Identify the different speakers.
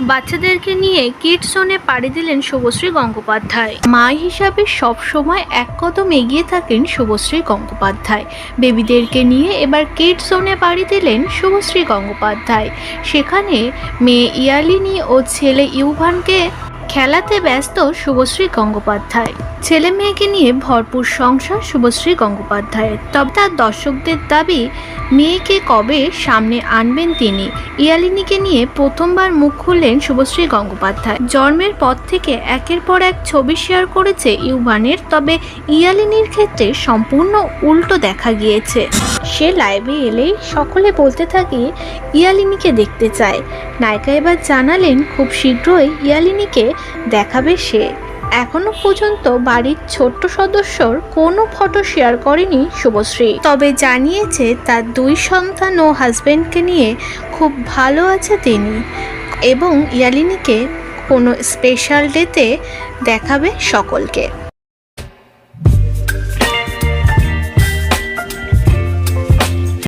Speaker 1: বাচ্চাদেরকে নিয়ে কিড জোনে পাড়ি দিলেন শুভশ্রী গঙ্গোপাধ্যায়। মা হিসাবে সব সময় এক কদম এগিয়ে থাকেন শুভশ্রী গঙ্গোপাধ্যায়। বেবিদেরকে নিয়ে এবার কিড জোনে পাড়ি দিলেন শুভশ্রী গঙ্গোপাধ্যায়। সেখানে মেয়ে ইয়ালিনী ও ছেলে ইউভানকে খেলাতে ব্যস্ত শুভশ্রী গঙ্গোপাধ্যায়। ছেলে মেয়েকে নিয়ে ভরপুর সংসার শুভশ্রী গঙ্গোপাধ্যায়ের। তবে তার দর্শকদের দাবি, মেয়েকে কবে সামনে আনবেন তিনি? ইয়ালিনীকে নিয়ে প্রথমবার মুখ খুললেন শুভশ্রী গঙ্গোপাধ্যায়। জন্মের পর থেকে একের পর এক ছবি শেয়ার করেছে ইউবানের তবে ইয়ালিনীর ক্ষেত্রে সম্পূর্ণ উল্টো দেখা গিয়েছে। সে লাইভে এলেই সকলে বলতে থাকে, ইয়ালিনীকে দেখতে চায়। নায়িকা এবার জানালেন, খুব শীঘ্রই ইয়ালিনীকে দেখাবে সে। এখনও পর্যন্ত বাড়ির ছোট্ট সদস্যর কোনো ফটো শেয়ার করেনি শুভশ্রী। তবে জানিয়েছে তার দুই সন্তান ও হাজবেন্ডকে নিয়ে খুব ভালো আছে তিনি এবং ইয়ালিনীকে কোনো স্পেশাল ডেতে দেখাবে সকলকে।